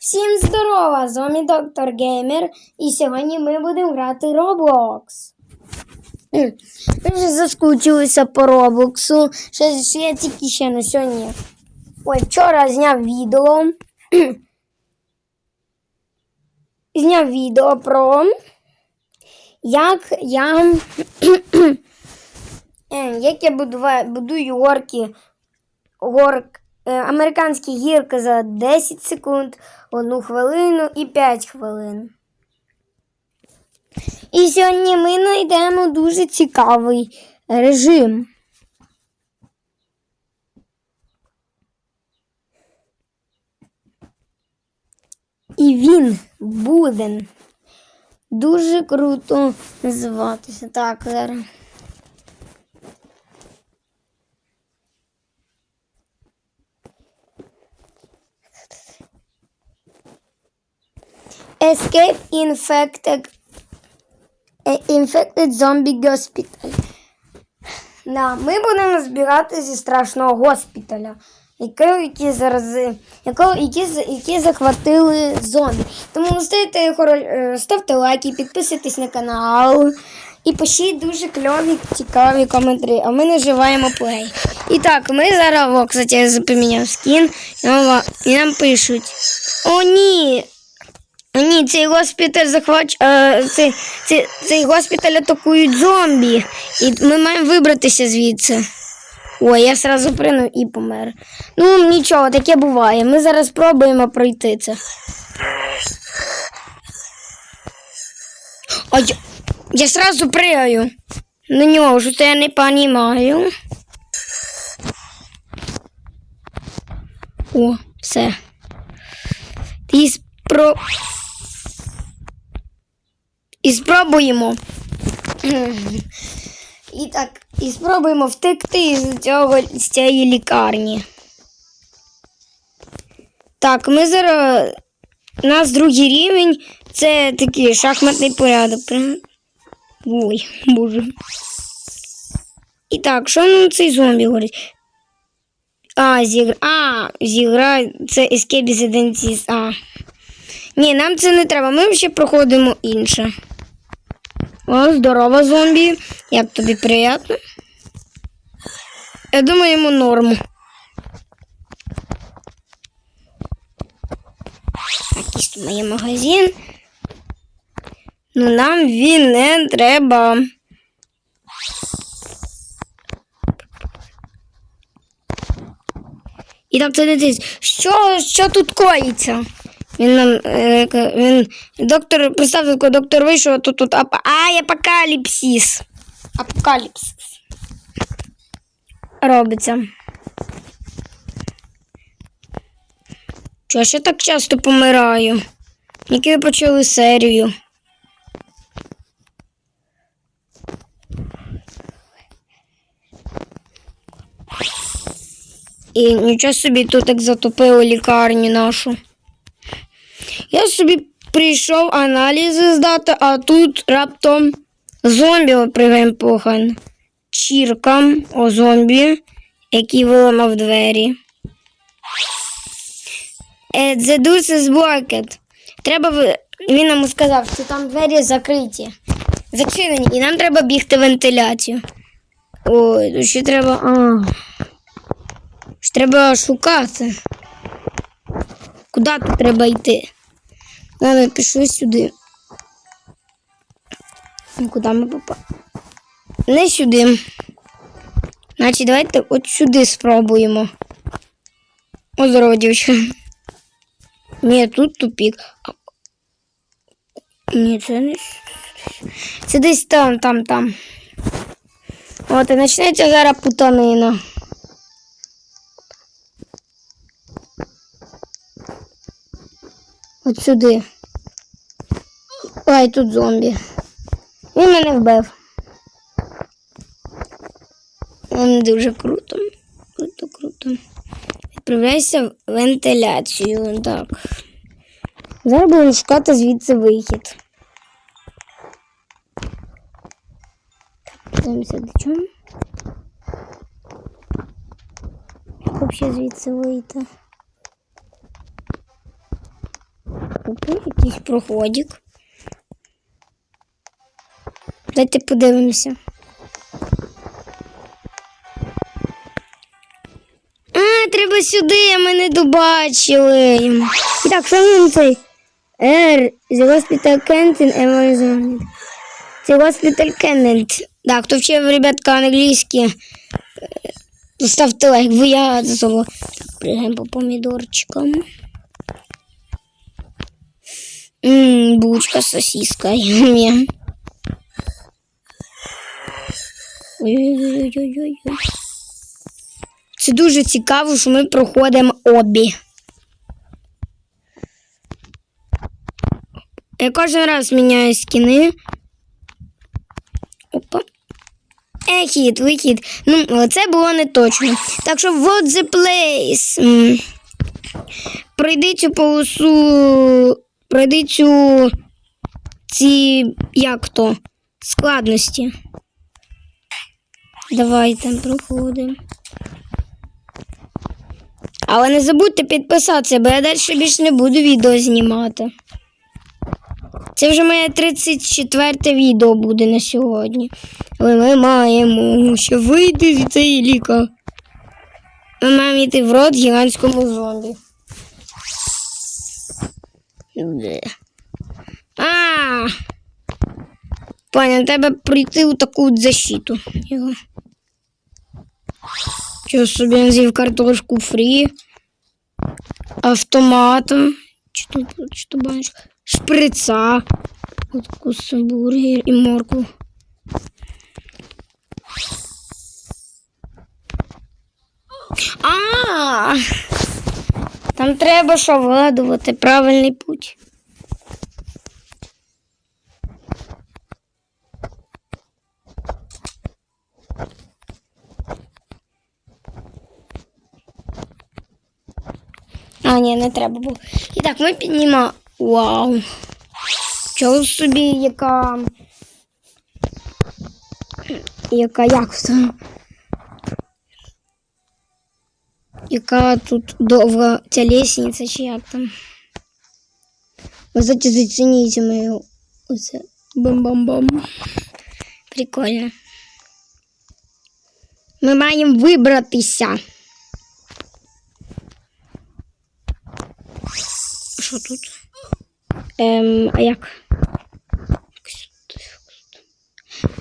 Всім здорова! З вами доктор Геймер, і сьогодні ми будемо грати Roblox. Ми вже заскучилися по Роблоксу. Ще, ще я тільки ще на сьогодні. Ой, вчора зняв відео. зняв відео про як я. е, як я будува- будую горки горк, американські гірки за 10 секунд, 1 хвилину і 5 хвилин. І сьогодні ми знайдемо дуже цікавий режим. І він буде дуже круто називатися. Так, зараз. Escape infected, eh, infected zombie hospital. Да, ми будемо збирати зі страшного госпіталя, які, зараз, якого, які, які захватили зомбі. Тому ставте, е, ставте лайки, підписуйтесь на канал і пишіть дуже кльові, цікаві коментарі. А ми наживаємо плей. І так, ми зараз, о, кстати, я поміняв скін, і нам пишуть. О, ні! Ні, цей госпіталь захвач... е, цей, цей, цей госпіталь атакують зомбі. І ми маємо вибратися звідси. Ой, я сразу прину і помер. Ну, нічого, таке буває. Ми зараз спробуємо пройти це. А я, я сразу пригаю. На нього, що я не понімаю. О, все. Ти спро... І спробуємо. І так, і спробуємо втекти з цього з цієї лікарні. Так, ми зараз. У нас другий рівень. Це такий шахматний порядок. Ой, боже. І так, що нам цей зомбі говорить? А, зігра... А, зігра... Це Escape Residence. А. Ні, нам це не треба. Ми ще проходимо інше. О, здорово, зомбі. Як тобі приємно? Я думаю, йому норму. Якийсь тут має магазин. Ну нам він не треба. І так це дитись. Що, що тут коїться? Він нам е, він доктор представте, коли доктор вийшов, а тут тут ап, ай, апокаліпсис. Апокаліпсис. Робиться. Чого ж я так часто помираю? Які ви почали серію? І нічого собі тут так затопило лікарню нашу. Я собі прийшов аналізи здати, а тут раптом зомбі пригаємо погано. Чірка о зомбі, який виламав двері. Е, The Deuce. Треба Він нам сказав, що там двері закриті. Зачинені, і нам треба бігти вентиляцію. Ой, тут ще треба. А. Ще треба шукати. Куди тут треба йти? Ладно, пішли сюди. Ну, Куди ми попали? Не сюди. Значить, давайте от сюди спробуємо. О, здорово, дівчина. Ні, тут тупік. Ні, це не. Це десь там, там, там. От і почнеться зараз путанина. От сюди. Ой, тут зомбі. Він мене вбив. Он дуже круто. Круто, круто. Відправляйся в вентиляцію. Так. Зараз будемо шукати звідси вихід. Подивимося до чого. Як взагалі звідси вийти? Пу-пу-пу, якийсь проходик. Давайте подивимося. А, треба сюди, ми не добачили. І так, що нам цей? R, the hospital canteen, Amazon. Це hospital canteen. Так, хто вчив, ребятка, англійський, е, ставте лайк, бо я за собою. Пригаємо по помідорчикам. Булочка, сосиска. Ям-ям. Ой-ой-ой-ой-ой. Це дуже цікаво, що ми проходимо обі. Я кожен раз міняю скіни. Опа. Е, хід, вихід. Ну, це було не точно. Так що вот the place. Пройди цю полосу. Пройди цю. Ці. як то? Складності. Давайте проходимо. Але не забудьте підписатися, бо я далі більше не буду відео знімати. Це вже моє 34 відео буде на сьогодні. Але ми маємо ще вийти з цієї ліка. Ми маємо йти в рот гігантському зомбі. А! Паня, треба прийти у таку защиту. Що собі він з'їв картошку фрі, автоматом, чи то, баночка, шприца, от таку бургер і моркву. А, там треба що вигадувати правильний путь. А, ні, не треба було. І так, ми піднімаємо. Вау. Чого собі, яка. Яка як Яка тут довга ця лестниця, чи як там? Ви кстати, зацініть мою оце бам-бам-бам. Прикольно. Ми маємо вибратися. Що тут? Ем, а як?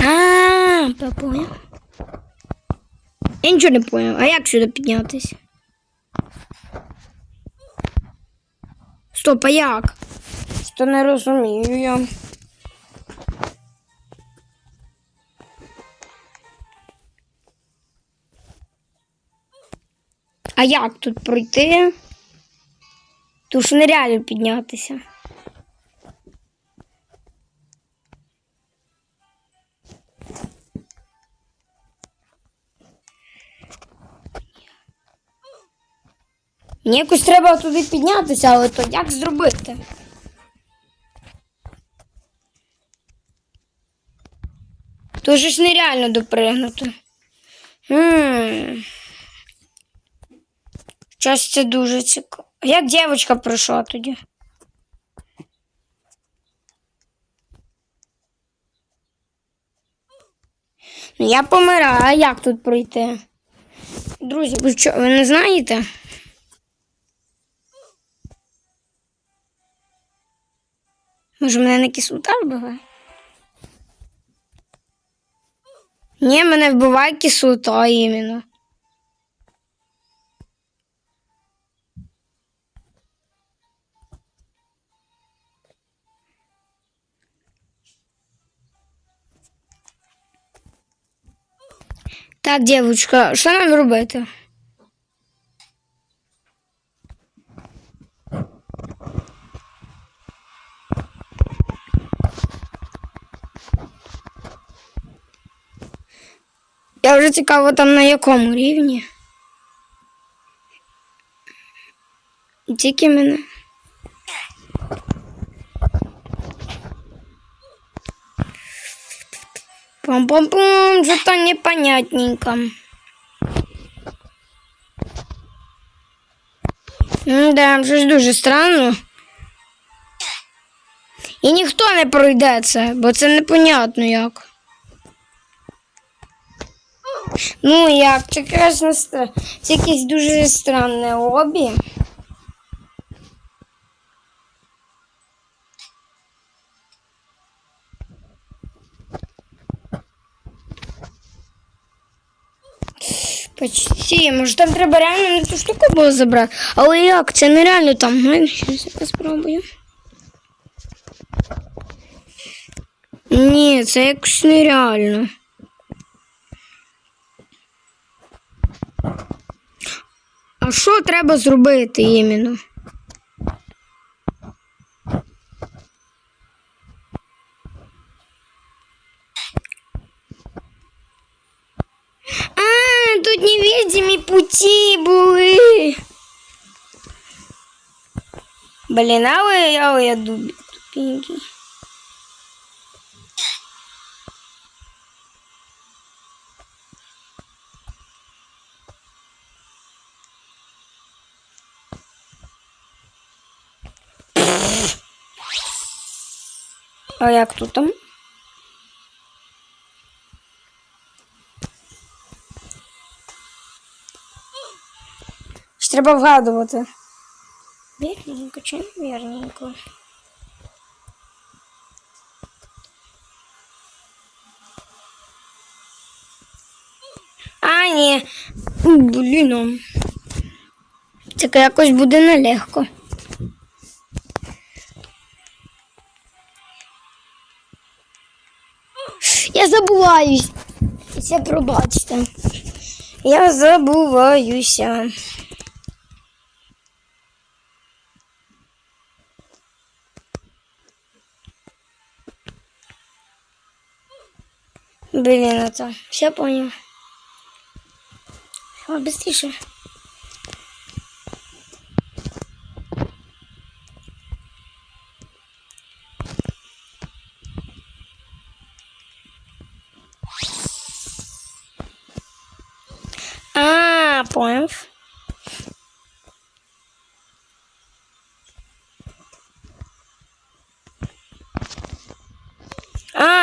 А, я понял. Я нічого не понял. А як сюди піднятися? Стоп, а як? Що не розумію я. А як тут пройти? Тут ж нереально піднятися. Мені якось треба туди піднятися, але то як зробити? Же ж нереально допригнути. Щось це дуже цікаво. Як дівчинка прийшла тоді? Ну, Я помираю, а як тут пройти? Друзі, ви що, ви не знаєте? Може, мене не кислота вбиває? Ні, мене вбиває кислота іменно. Так, дівчинка, що нам робити? Я вже цікаво там на якому рівні. Тільки мене. Пам-пам-пам, что-то непонятненько. Ну да, щось дуже странно. І ніхто не пройде це, бо це непонятно як. Ну як, це красно стра... Це якесь дуже странне обі. Почти, може там треба реально на цю штуку було забрати. Але як? Це нереально там. Ну, щось я спробую. Ні, це якось нереально. А що треба зробити іменно? А, тут невидимі пути були. Блін, але, але я дуб, тупенький. А як тут там? Треба вгадувати. Вірненько чи не вірненько? А, ні. Блін. ну. Це якось буде нелегко. Забуваюсь. Це пробачте. Я забуваюся. Блин, это. Все понял. Быстрее.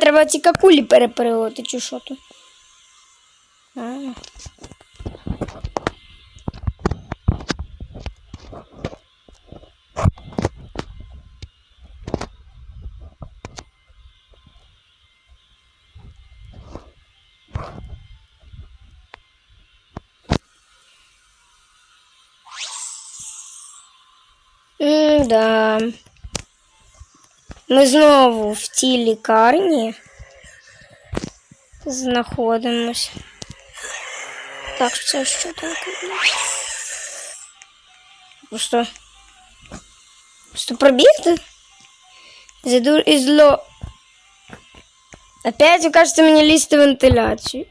Треба ці какулі переприводити, чи що тут? А. М-да. Ми знову в тій лікарні знаходимось. Так, це що таке? Просто. Просто пробігти? Зайду і зло. Опять ви кажете мені лізти вентиляцію.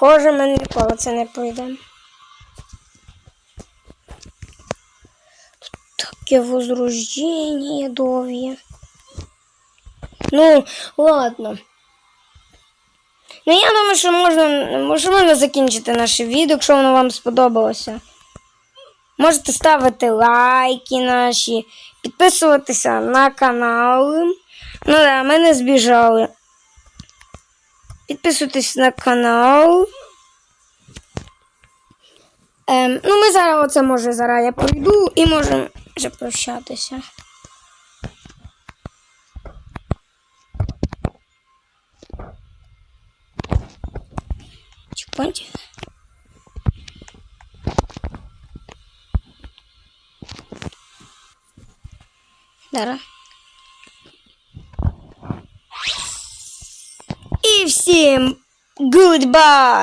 Похоже, ми ніколи це не пройдемо. Тут таке возрождення довге. Ну, ладно. Ну, я думаю, що можна, можна закінчити наше відео, якщо воно вам сподобалося. Можете ставити лайки наші, підписуватися на канал. Ну да, ми не збіжали. Підписуйтесь на канал. Ем, ну, ми зараз оце може зараз я пройду і можемо вже прощатися. Чекайте. Зараз. І всім goodbye!